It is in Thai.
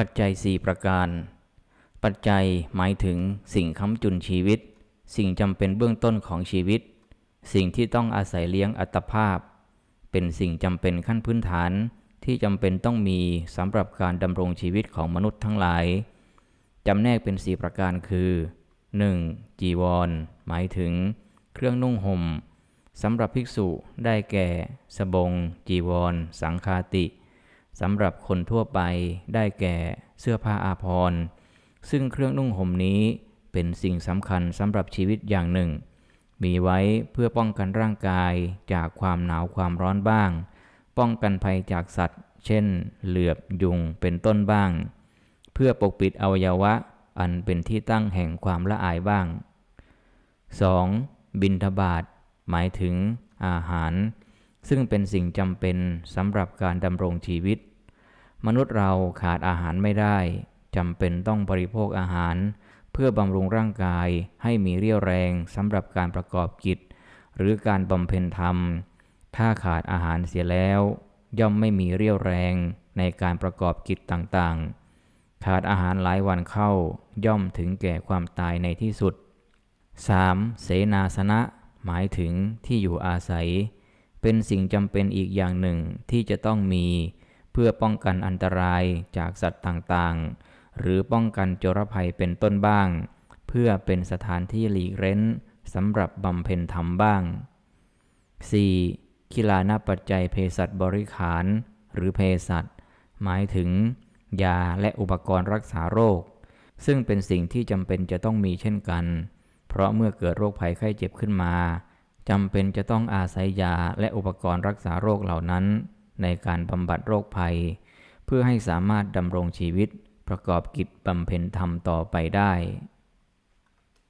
ปัจจัย 4 ประการ ปัจจัยหมายถึงสิ่งค้ำจุนชีวิต สิ่งจำเป็นเบื้องต้นของชีวิต สิ่งที่ต้องอาศัยเลี้ยงอัตภาพ เป็นสิ่งจำเป็นขั้นพื้นฐานที่จำเป็นต้องมีสำหรับการดำรงชีวิตของมนุษย์ทั้งหลายจำแนกเป็น 4 ประการคือ 1. จีวร หมายถึง เครื่องนุ่งห่มสำหรับภิกษุได้แก่ สบง จีวร สังคาติ สำหรับคนทั่วไปได้แก่เสื้อผ้าอาภรณ์ ซึ่งเครื่องนุ่งห่มนี้เป็นสิ่งสำคัญสำหรับชีวิตอย่างหนึ่ง มีไว้เพื่อป้องกันร่างกายจากความหนาวความร้อนบ้าง ป้องกันภัยจากสัตว์ เช่น เหลือบยุงเป็นต้นบ้าง เพื่อปกปิดอวัยวะอันเป็นที่ตั้งแห่งความละอายบ้าง 2. บินทบาทหมายถึงอาหาร ซึ่งเป็นสิ่งจำเป็นสำหรับการดำรงชีวิต มนุษย์เราขาดอาหารไม่ได้จำเป็นต้องบริโภคอาหาร เพื่อบำรุงร่างกายให้มีเรี่ยวแรงสำหรับการประกอบกิจ หรือการบำเพ็ญธรรม ถ้าขาดอาหารเสียแล้ว ย่อมไม่มีเรี่ยวแรงในการประกอบกิจต่างๆ ขาดอาหารหลายวันเข้าย่อมถึงแก่ความตายในที่สุด 3. เสนาสนะ หมายถึงที่อยู่อาศัย เป็นสิ่งจำเป็นอีกอย่างหนึ่งที่จะต้องมีเพื่อป้องกันอันตรายจากสัตว์ต่างๆ หรือป้องกันโจรภัยเป็นต้นบ้าง เพื่อเป็นสถานที่หลีกเร้นสำหรับบำเพ็ญธรรมบ้าง 4. คิลานาปัจจัยเภสัชบริขาร หรือเภสัชหมายถึง ยาและอุปกรณ์รักษาโรค ซึ่งเป็นสิ่งที่จำเป็นจะต้องมีเช่นกัน เพราะเมื่อเกิดโรคภัยไข้เจ็บขึ้นมา จำเป็นจะต้องอาศัยยาและอุปกรณ์รักษาโรคเหล่านั้น ในการบำบัดโรคภัย เพื่อให้สามารถดำรงชีวิตประกอบกิจบำเพ็ญธรรมต่อไปได้